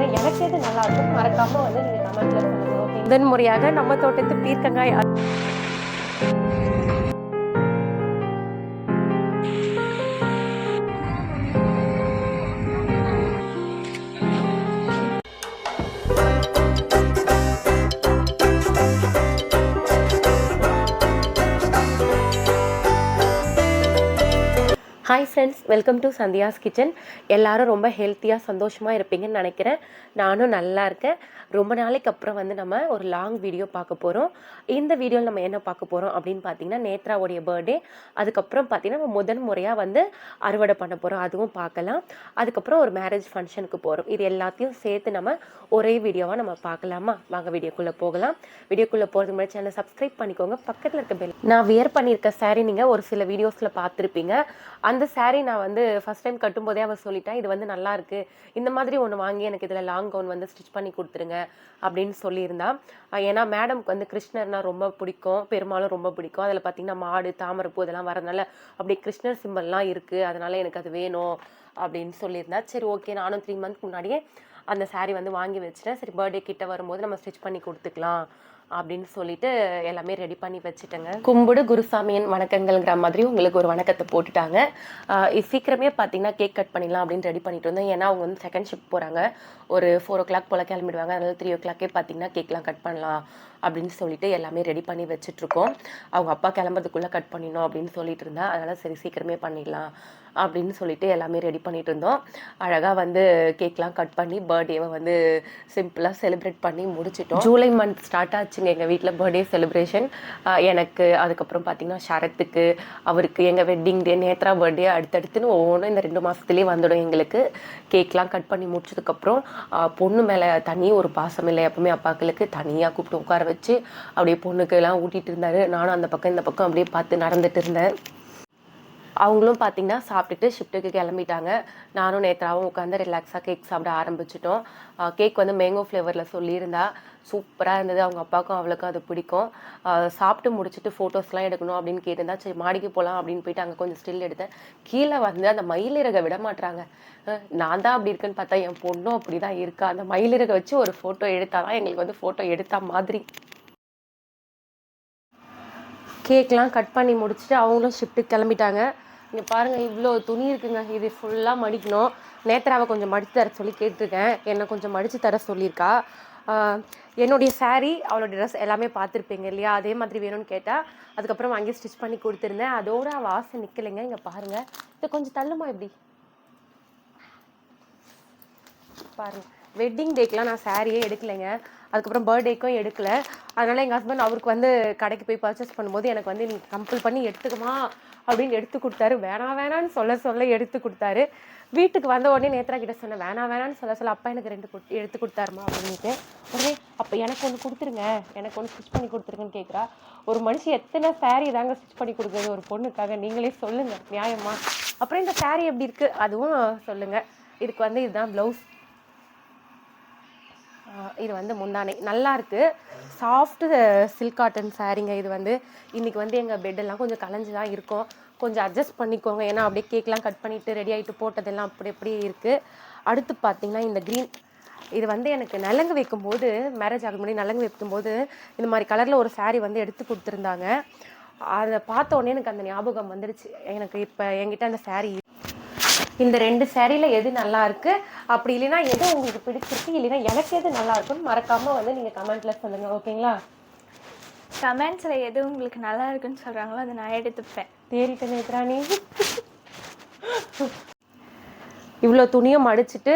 இல்லைன்னா எனக்கு எது நல்லா இருக்கும். மறக்காம வந்து நீங்க கமெண்ட்ல சொல்லுங்க முதன் முறையாக நம்ம தோட்டத்து பீர்க்கங்காய் hi friends welcome to Sandhya's kitchen எல்லாரும் ரொம்ப ஹெல்த்தியாக சந்தோஷமாக இருப்பீங்கன்னு நினைக்கிறேன். நானும் நல்லா இருக்கேன். ரொம்ப நாளைக்கு அப்புறம் வந்து நம்ம ஒரு லாங் வீடியோ பார்க்க போகிறோம் இந்த வீடியோவில் நம்ம என்ன பார்க்க போகிறோம் அப்படின்னு பார்த்தீங்கன்னா நேத்ராவுடைய பர்த்டே அதுக்கப்புறம் பார்த்தீங்கன்னா நம்ம முதன் முறையாக வந்து அறுவடை பண்ண போகிறோம் அதுவும் பார்க்கலாம். அதுக்கப்புறம் ஒரு மேரேஜ் ஃபங்க்ஷனுக்கு போகிறோம் இது எல்லாத்தையும் சேர்த்து நம்ம ஒரே வீடியோவாக நம்ம பார்க்கலாமா? வாங்க வீடியோக்குள்ளே போகலாம். வீடியோக்குள்ளே போகிறதுக்கு முன்னாடி சேனலை சப்ஸ்கிரைப் பண்ணிக்கோங்க. பக்கத்தில் இருக்க பெல் நான் வியர் பண்ணியிருக்க saree நீங்கள் ஒரு சில வீடியோஸில் பார்த்துருப்பீங்க. அந்த saree நான் வந்து ஃபஸ்ட் டைம் கட்டும்போதே அவர் சொல்லிட்டேன் இது வந்து நல்லா இருக்கு. இந்த மாதிரி ஒன்று வாங்கி எனக்கு இதில் லாங் கவுன் வந்து ஸ்டிச் பண்ணி கொடுத்துருங்க அப்படின்னு சொல்லியிருந்தான் ஏன்னா மேடம்க்கு வந்து கிருஷ்ணர்னா ரொம்ப பிடிக்கும் பெருமாளும் ரொம்ப பிடிக்கும். அதில் பார்த்தீங்கன்னா மாடு தாமரைப்பூ இதெல்லாம் வரதுனால அப்படியே கிருஷ்ணர் சிம்பல்லாம் இருக்குது அதனால எனக்கு அது வேணும் அப்படின்னு சொல்லியிருந்தா. சரி ஓகே நானும் த்ரீ மந்த்க்கு முன்னாடியே அந்த சாரீ வந்து வாங்கி வச்சுட்டேன். சரி பர்த்டே கிட்ட வரும்போது நம்ம ஸ்டிச் பண்ணி கொடுத்துக்கலாம் அப்படின்னு சொல்லிட்டு எல்லாமே ரெடி பண்ணி வச்சுட்டேங்க. கும்பிடு குருசாமியின் வணக்கங்கள்ங்கிற மாதிரி உங்களுக்கு ஒரு வணக்கத்தை போட்டுட்டாங்க. சீக்கிரமே பார்த்தீங்கன்னா கேக் கட் பண்ணிடலாம் அப்படின்னு ரெடி பண்ணிட்டு இருந்தோம் ஏன்னா அவங்க வந்து செகண்ட் ஷிஃப்ட் போகிறாங்க ஒரு ஃபோர் ஓ கிளாக் போல் கிளம்பிடுவாங்க. அதனால த்ரீ ஓ கிளாக்கே பார்த்தீங்கன்னா கேக்லாம் கட் பண்ணலாம் அப்படின்னு சொல்லிட்டு எல்லாமே ரெடி பண்ணி வச்சுட்ருக்கோம் அவங்க அப்பா கிளம்புறதுக்குள்ளே கட் பண்ணிடணும் அப்படின்னு சொல்லிட்டு இருந்தேன் அதனால் சரி சீக்கிரமே பண்ணிடலாம் அப்படின்னு சொல்லிட்டு எல்லாமே ரெடி பண்ணிட்டு இருந்தோம். அழகாக வந்து கேக்லாம் கட் பண்ணி பர்த்டேவை வந்து சிம்பிளாக செலிப்ரேட் பண்ணி முடிச்சிட்டோம். ஜூலை மந்த் ஸ்டார்ட் ஆச்சு. ஆச்சுங்க எங்கள் வீட்டில் பர்த்டே செலிப்ரேஷன் எனக்கு அதுக்கப்புறம் பார்த்தீங்கன்னா சரத்துக்கு அவருக்கு எங்கள் வெட்டிங் டே நேத்ரா பர்த்டே அடுத்தடுத்துன்னு ஒவ்வொன்றும் இந்த ரெண்டு மாதத்துலேயே வந்துடும் எங்களுக்கு. கேக்லாம் கட் பண்ணி முடிச்சதுக்கப்புறம் பொண்ணு மேலே தனி ஒரு பாசம் இல்லை. எப்பவுமே அப்பாக்களுக்கு தனியாக கூப்பிட்டு உட்கார வச்சு அப்படியே பொண்ணுக்கெல்லாம் ஊட்டிகிட்டு இருந்தார். நானும் அந்த பக்கம் இந்த பக்கம் அப்படியே பார்த்து நடந்துட்டு இருந்தேன். அவங்களும் பார்த்தீங்கன்னா சாப்பிட்டுட்டு ஷிஃப்ட்டுக்கு கிளம்பிட்டாங்க. நானும் நேத்ராவும் உட்காந்து ரிலாக்ஸாக கேக் சாப்பிட ஆரம்பிச்சிட்டோம். கேக் வந்து மேங்கோ ஃப்ளேவரில் சொல்லியிருந்தா. சூப்பராக இருந்தது. அவங்க அப்பாவுக்கும் அவளுக்கும் அது பிடிக்கும். சாப்பிட்டு முடிச்சுட்டு ஃபோட்டோஸ்லாம் எடுக்கணும் அப்படின்னு கேட்டிருந்தா சரி மாடிக்கு போகலாம் அப்படின்னு போயிட்டு அங்கே கொஞ்சம் ஸ்டில் எடுத்தேன். கீழே வந்து அந்த மயிலிறகை விட மாட்றாங்க. நான் தான் அப்படி இருக்குன்னு பார்த்தா என் பொண்ணும் அப்படி தான் இருக்கா? அந்த மயிலிறகை வச்சு ஒரு ஃபோட்டோ எடுத்தால் தான் எங்களுக்கு வந்து ஃபோட்டோ எடுத்த மாதிரி. கேக்லாம் கட் பண்ணி முடிச்சுட்டு அவங்களும் ஷிஃப்ட்டுக்கு கிளம்பிட்டாங்க. இங்கே பாருங்கள் இவ்வளோ துணி இருக்குங்க. இது ஃபுல்லாக மடிக்கணும். நேத்ராவை கொஞ்சம் மடித்து தர சொல்லி கேட்டிருக்கேன். என்னை கொஞ்சம் மடித்து தர சொல்லியிருக்கா. என்னுடைய சாரீ அவளோட ட்ரெஸ் எல்லாமே பார்த்துருப்பீங்க இல்லையா? அதே மாதிரி வேணும்னு கேட்டால் அதுக்கப்புறம் வாங்கி ஸ்டிச் பண்ணி கொடுத்துருந்தேன். அதோட அவள் ஆசை நிற்கலைங்க இங்கே பாருங்கள் இது கொஞ்சம் தள்ளுமா இப்படி? பாருங்கள் வெட்டிங் டேக்கெலாம் நான் சாரியே எடுக்கலைங்க. அதுக்கப்புறம் பர்த்டேக்கும் எடுக்கல. அதனால் எங்கள் ஹஸ்பண்ட் அவருக்கு வந்து கடைக்கு போய் பர்ச்சேஸ் பண்ணும்போது எனக்கு வந்து நீ கம்பல் பண்ணி எடுத்துக்குமா அப்படின்னு எடுத்து கொடுத்தாரு. வேணாம் வேணான்னு சொல்ல சொல்ல எடுத்து கொடுத்தாரு. வீட்டுக்கு வந்த உடனே நேத்ரா கிட்ட சொன்னேன் வேணாம் வேணான்னு சொல்ல சொல்ல அப்பா எனக்கு ரெண்டு கொடு எடுத்து கொடுத்தாருமா அப்படின்ட்டு உடனே அப்போ எனக்கு ஒன்று கொடுத்துருங்க. எனக்கு ஒன்று ஸ்டிச் பண்ணி கொடுத்துருங்கன்னு கேட்குறா ஒரு மனுஷன் எத்தனை saree தாங்க ஸ்டிச் பண்ணி கொடுக்குறது ஒரு பொண்ணுக்காக நீங்களே சொல்லுங்கள் நியாயமா? அப்புறம் இந்த saree எப்படி இருக்குது அதுவும் சொல்லுங்கள் இதுக்கு வந்து இதுதான் ப்ளவுஸ் இது வந்து முந்தானை. நல்லா சாஃப்ட்டு சாஃப்ட் சில்க் காட்டன் சாரீங்க இது வந்து இன்றைக்கி வந்து எங்கள் பெட்டெல்லாம் கொஞ்சம் கலைஞ்சு தான் இருக்கும். கொஞ்சம் அட்ஜஸ்ட் பண்ணிக்கோங்க. ஏன்னா அப்படியே கேக்லாம் கட் பண்ணிட்டு ரெடி ஆகிட்டு போட்டதெல்லாம் அப்படி அப்படியே இருக்குது அடுத்து பார்த்தீங்கன்னா இந்த க்ரீன் இது வந்து எனக்கு நலங்கு வைக்கும்போது மேரேஜ் ஆகும் முன்னாடி நலங்கு வைக்கும்போது இந்த மாதிரி கலரில் ஒரு சாரீ வந்து எடுத்து கொடுத்துருந்தாங்க. அதை பார்த்த உடனே எனக்கு அந்த ஞாபகம் வந்துடுச்சு எனக்கு இப்போ என்கிட்ட அந்த சாரீ இந்த ரெண்டு சேரீல எது நல்லா இருக்கு? அப்படி இல்லைன்னா எது உங்களுக்கு பிடிச்சிருக்கு? இல்லைன்னா எனக்கு எது நல்லா இருக்குன்னு மறக்காம வந்து நீங்க கமெண்ட்ல சொல்லுங்க. ஓகேங்களா கமெண்ட்ஸில் எது உங்களுக்கு நல்லா இருக்குன்னு சொல்கிறாங்களோ அதை நான் எடுத்துப்பேன். தேறிட்ட நேத்ராணி இவ்வளோ துணியை மடிச்சிட்டு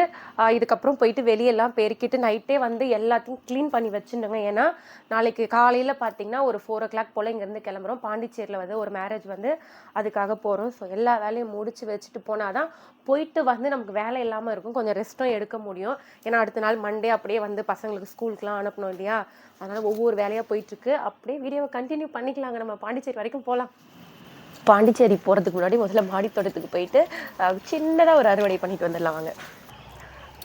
இதுக்கப்புறம் போயிட்டு வெளியெல்லாம் பெருக்கிட்டு நைட்டே வந்து எல்லாத்தையும் க்ளீன் பண்ணி வச்சுருந்தோங்க ஏன்னா நாளைக்கு காலையில் பார்த்தீங்கன்னா ஒரு ஃபோர் ஓ கிளாக் போல் இங்கேருந்து கிளம்புறோம். பாண்டிச்சேரியில் வந்து ஒரு மேரேஜ் வந்து அதுக்காக போகிறோம் ஸோ எல்லா வேலையும் முடிச்சு வச்சுட்டு போனால் தான் போயிட்டு வந்து நமக்கு வேலை இல்லாமல் இருக்கும். கொஞ்சம் ரெஸ்ட்டும் எடுக்க முடியும். ஏன்னா அடுத்த நாள் மண்டே அப்படியே வந்து பசங்களுக்கு ஸ்கூலுக்குலாம் அனுப்பணும் இல்லையா? அதனால் ஒவ்வொரு வேலையாக போயிட்டுருக்கு அப்படியே வீடியோவை கண்டினியூ பண்ணிக்கலாங்க. நம்ம பாண்டிச்சேரி வரைக்கும் போகலாம் பாண்டிச்சேரி போகிறதுக்கு முன்னாடி முதல்ல மாடித்தோட்டத்துக்கு போயிட்டு சின்னதாக ஒரு அறுவடை பண்ணிட்டு வந்துடலாம் வாங்க.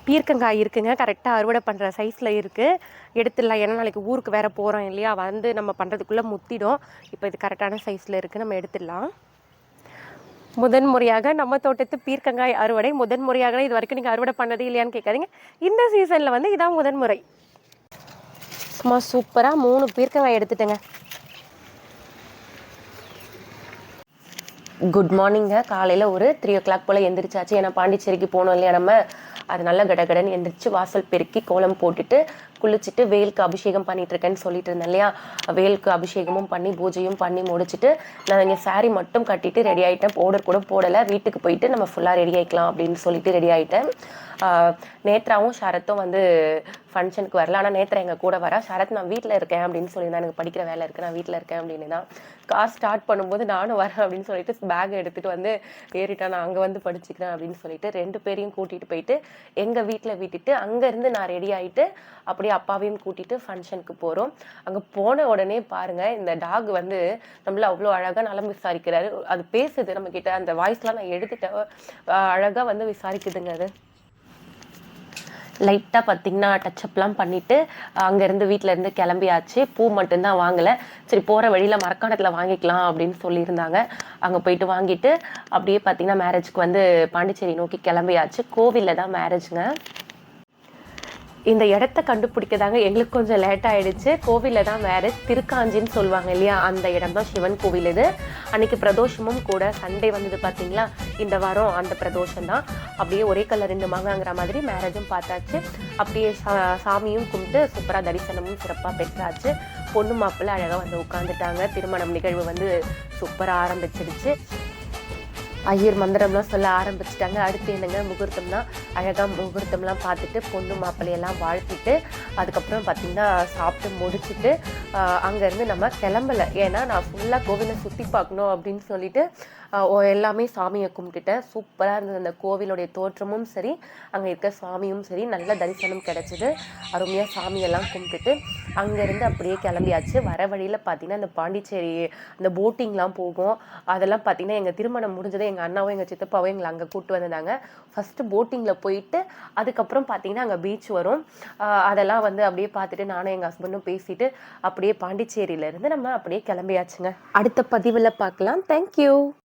பீர்க்கங்காய் இருக்குங்க கரெக்டாக அறுவடை பண்ணுற சைஸில் இருக்குது எடுத்துடலாம் ஏன்னா நாளைக்கு ஊருக்கு வேறு போகிறோம் இல்லையா வந்து நம்ம பண்ணுறதுக்குள்ளே முத்திடும். இப்போ இது கரெக்டான சைஸில் இருக்குது நம்ம எடுத்துடலாம். முதன் முறையாக நம்ம தோட்டத்து பீர்க்கங்காய் அறுவடை முதன் முறையாக இது வரைக்கும் நீங்கள் அறுவடை பண்ணதே இல்லையான்னு கேட்காதீங்க. இந்த சீசனில் வந்து இதான் முதன் முறை சும்மா சூப்பராக மூணு பீர்க்கங்காய் எடுத்துட்டேங்க. குட் மார்னிங்க காலையில் ஒரு த்ரீ ஓ கிளாக் போல் எந்திரிச்சாச்சு. ஏன்னா பாண்டிச்சேரிக்கு போனோம் இல்லையா நம்ம? அது நல்லா கடகடன்னு எந்திரிச்சு வாசல் பெருக்கி கோலம் போட்டுட்டு குளிச்சுட்டு வேலுக்கு அபிஷேகம் பண்ணிட்டு இருக்கேன்னு சொல்லிட்டு இருந்தேன் இல்லையா? வேலுக்கு அபிஷேகமும் பண்ணி பூஜையும் பண்ணி முடிச்சுட்டு நான் இங்கே saree மட்டும் கட்டிட்டு ரெடி ஆகிட்டேன் பவுடர் கூட போடலை. வீட்டுக்கு போயிட்டு நம்ம ஃபுல்லாக ரெடி ஆகிக்கலாம் அப்படின்னு சொல்லிட்டு ரெடி ஆகிட்டேன் நேத்ராவும் சரத்தும் வந்து ஃபங்க்ஷனுக்கு வரல. ஆனால் நேத்ரா எங்கள் கூட வரா. சரத் நான் வீட்டில் இருக்கேன் அப்படின்னு சொல்லியிருந்தேன் எனக்கு படிக்கிற வேலை இருக்குது நான் வீட்டில் இருக்கேன் அப்படின்னு தான் கார் ஸ்டார்ட் பண்ணும்போது நானும் வரேன் அப்படின்னு சொல்லிட்டு பேக் எடுத்துகிட்டு வந்து ஏறிட்டேன் நான் அங்கே வந்து படிச்சுக்கிறேன் அப்படின்னு சொல்லிட்டு ரெண்டு பேரையும் கூட்டிகிட்டு போயிட்டு எங்கள் வீட்டில் விட்டுட்டு அங்கேருந்து நான் ரெடி ஆகிட்டு அப்படியே அப்பாவையும் கூட்டிகிட்டு ஃபங்க்ஷனுக்கு போகிறோம் அங்கே போன உடனே பாருங்கள் இந்த டாக் வந்து நம்மள அவ்வளோ அழகாக நலம் விசாரிக்கிறாரு. அது பேசுது நம்மக்கிட்ட அந்த வாய்ஸ்லாம் நான் எடுத்துட்டேன். அழகாக வந்து விசாரிக்குதுங்க அது. லைட்டாக பார்த்தீங்கன்னா டச்சப்லாம் பண்ணிவிட்டு அங்கேருந்து வீட்டிலேருந்து கிளம்பியாச்சு. பூ மட்டும்தான் வாங்கலை. சரி போகிற வழியில் மரக்காணத்தில் வாங்கிக்கலாம் அப்படின்னு சொல்லியிருந்தாங்க. அங்கே போயிட்டு வாங்கிட்டு அப்படியே பார்த்தீங்கன்னா மேரேஜ்க்கு வந்து பாண்டிச்சேரி நோக்கி கிளம்பியாச்சு. கோவிலில் தான் மேரேஜ்ங்க இந்த இடத்த கண்டுபிடிக்கதாங்க எங்களுக்கு கொஞ்சம் லேட் ஆயிடுச்சு. கோவிலில் தான் வேறு திருக்காஞ்சின்னு சொல்லுவாங்க இல்லையா? அந்த இடம் தான் சிவன் கோவில் இது. அன்னைக்கு பிரதோஷமும் கூட சண்டே வந்தது பார்த்தீங்களா இந்த வாரம் அந்த பிரதோஷம் தான். அப்படியே ஒரே கலர் ரெண்டு மகங்கிற மாதிரி மேரேஜும் பார்த்தாச்சு. அப்படியே சா- சாமியும் கும்பிட்டு சூப்பராக தரிசனமும் சிறப்பாக பெற்றாச்சு. பொண்ணு மாப்பிள்ளை அழகாக வந்து உட்காந்துட்டாங்க திருமணம் நிகழ்வு வந்து சூப்பராக ஆரம்பிச்சிடுச்சு ஐயர் மந்திரம்லாம் சொல்ல ஆரம்பிச்சிட்டாங்க. அடுத்து என்னங்க? முகூர்த்தம்னா அழகாக முகூர்த்தம்லாம் பார்த்துட்டு பொண்ணு மாப்பிள்ளையெல்லாம் வாழ்த்திட்டு அதுக்கப்புறம் பார்த்திங்கன்னா சாப்பிட்டு முடிச்சுட்டு அங்கேருந்து நம்ம கிளம்பல. ஏன்னா நான் ஃபுல்லாக கோவிலை சுற்றி பார்க்கணும் அப்படின்னு சொல்லிட்டு எல்லாமே சாமியை கும்பிட்டுட்டேன் சூப்பராக இருந்தது. அந்த கோவிலுடைய தோற்றமும் சரி அங்கே இருக்க சாமியும் சரி நல்ல தரிசனம் கிடச்சிது. அருமையாக சாமியெல்லாம் கும்பிட்டுட்டு அங்கேருந்து அப்படியே கிளம்பியாச்சு. வர வழியில் பார்த்தீங்கன்னா அந்த பாண்டிச்சேரி அந்த போட்டிங்லாம் போகும். அதெல்லாம் பார்த்தீங்கன்னா எங்கள் திருமணம் முடிஞ்சதே எங்கள் அண்ணாவும் எங்கள் சித்தப்பாவும் எங்களை அங்கே கூப்பிட்டு வந்திருந்தாங்க. ஃபஸ்ட்டு போட்டிங்கில் போயிட்டு அதுக்கப்புறம் பார்த்தீங்கன்னா அங்கே பீச் வரும். அதெல்லாம் வந்து அப்படியே பார்த்துட்டு நானும் எங்கள் ஹஸ்பண்டும் பேசிட்டு அப்படியே பாண்டிச்சேரியிலேருந்து நம்ம அப்படியே கிளம்பியாச்சுங்க. அடுத்த பதிவில் பார்க்கலாம் தேங்க்யூ